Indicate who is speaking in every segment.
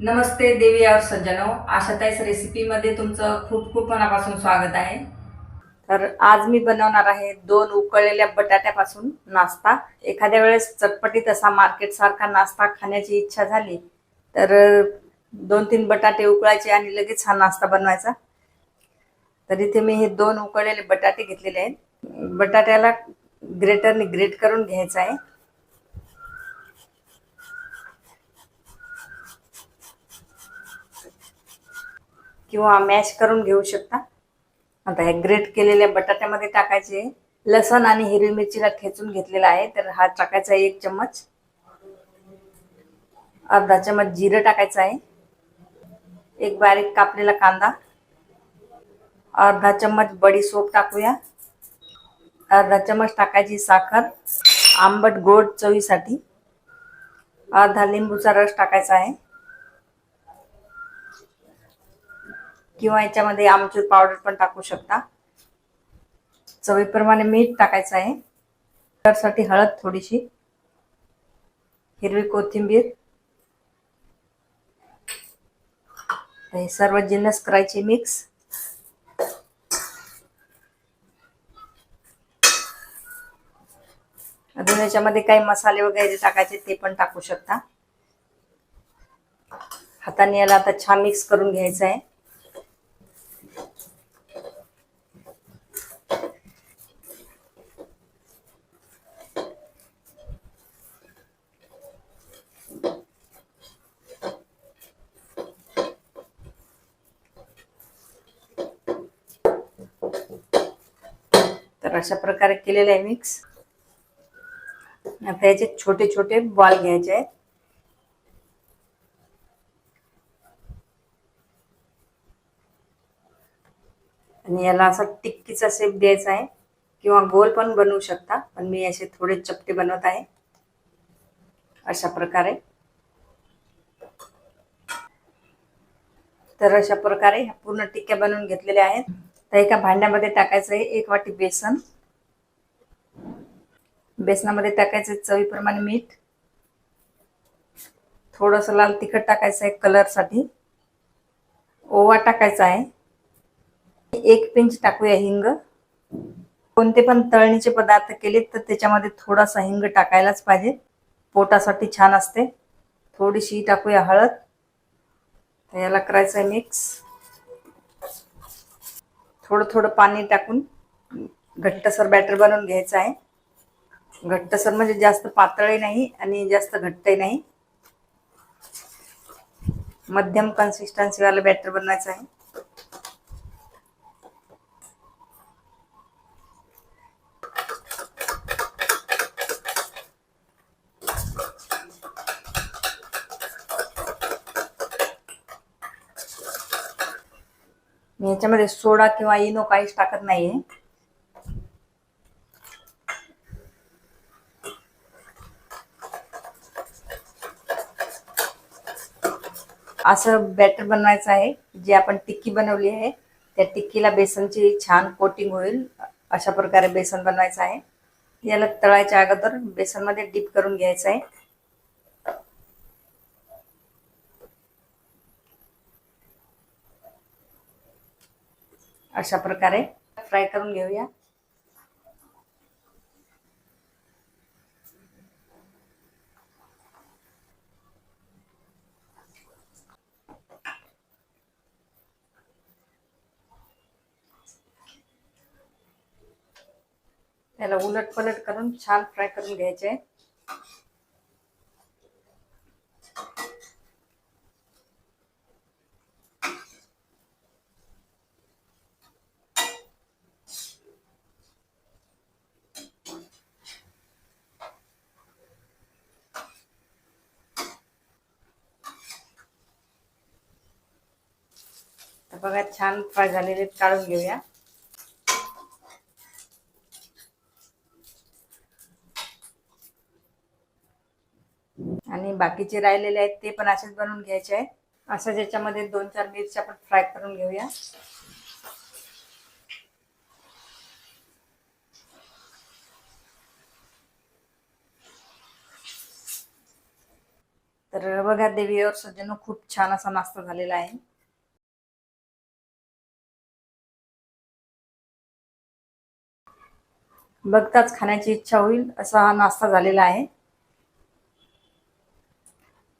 Speaker 1: नमस्ते देवी और सज्जनो. आशाताईस रेसिपीमध्ये तुमचं खूप खूप मनापासून स्वागत आहे. तर आज मी बनवणार आहे दोन उकळलेल्या बटाट्यापासून नाश्ता. एखाद्या वेळेस चटपटीत असा मार्केट सारखा नाश्ता खाण्याची इच्छा झाली तर दोन तीन बटाटे उकळायचे आणि लगेच हा नाश्ता बनवायचा. तर इथे मी हे दोन उकळलेले बटाटे घेतलेले आहेत. बटाट्याला ग्रेटरने ग्रेट करून घ्यायचं आहे. किंवा मॅश करून घेऊ शकता. आता हे ग्रेट केलेल्या बटाट्यामध्ये टाकायचे. लसण आणि हिरवी मिरचीला ठेचून घेतलेला आहे तर हा टाकायचा आहे एक चम्मच. अर्धा चम्मच जिरं टाकायचं आहे. एक बारीक कापलेला कांदा. अर्धा चम्मच बडी सोप टाकूया. अर्धा चम्मच टाकायची साखर. आंबट गोड चवीसाठी. अर्धा लिंबूचा रस टाकायचा आहे. किंवा याच्यामध्ये आमचूर पावडर पण टाकू शकता. चवीप्रमाणे मीठ टाकायचं आहे. त्यासाठी हळद थोडीशी. हिरवी कोथिंबीर. हे सर्व जिन्नस करायचे मिक्स अजून याच्यामध्ये काही मसाले वगैरे टाकायचे ते पण टाकू शकता. हाताने याला आता छान मिक्स करून घ्यायचं आहे. अशा प्रकारे केलेलं आहे मिक्स आता याचे छोटे छोटे बॉल घ्यायचे आहेत. आणि याला असा टिक्कीचा शेप द्यायचा आहे. किंवा गोल पण बनवू शकता पण मी असे थोडे चपटे बनवत आहे. अशा प्रकारे तर अशा प्रकारे ह्या पूर्ण टिक्क्या बनवून घेतलेल्या आहेत. तर एका भांड्यामध्ये टाकायचं आहे एक वाटी बेसन. बेसनामध्ये टाकायचं आहे चवीप्रमाणे मीठ. थोडंसं लाल तिखट टाकायचं आहे कलरसाठी. ओवा टाकायचा आहे. एक पिंच टाकूया हिंग. कोणते पण तळणीचे पदार्थ केले तर त्याच्यामध्ये थोडासा हिंग टाकायलाच पाहिजे. पोटासाठी छान असते. थोडीशी टाकूया हळद. तर याला करायचं आहे मिक्स. थोडं थोडं पाणी टाकून घट्टसर बॅटर बनवून घ्यायचं आहे. घट्टसर म्हणजे जास्त पातळही नाही आणि जास्त घट्टही नाही. मध्यम कन्सिस्टन्सीवालं बॅटर बनवायचं आहे. मी याच्यामध्ये सोडा किंवा इनो काहीच टाकत नाहीये. असं बॅटर बनवायचं आहे जे आपण टिक्की बनवली आहे त्या टिक्कीला बेसनची छान कोटिंग होईल अशा प्रकारे बेसन बनवायचं आहे. याला तळायच्या अगोदर बेसनमध्ये डीप करून घ्यायचं आहे. अशा प्रकारे फ्राय करून घेऊया. त्याला उलट पलट करून छान फ्राय करून घ्यायचे. तर बघा छान फ्राय झालेले काढून घेऊया. आणि बाकीचे राहिलेले आहेत ते पण असेच बनवून घ्यायचे आहेत. असं ज्याच्यामध्ये दोन चार मिरच्या पण फ्राय करून घेऊया. तर बघा देवीवर सज्जन खूप छान असा नाश्ता झालेला आहे. बघताच खाण्याची इच्छा होईल असा हा नाश्ता झालेला आहे.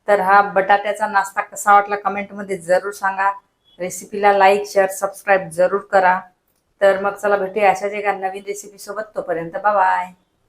Speaker 1: तर हा बटाट्याचा नाश्ता कसा वाटला कमेंटमध्ये जरूर सांगा. रेसिपीला लाईक शेअर सबस्क्राईब जरूर करा. तर मग चला भेटूया अशाच एका नवीन रेसिपी सोबत. तोपर्यंत बाय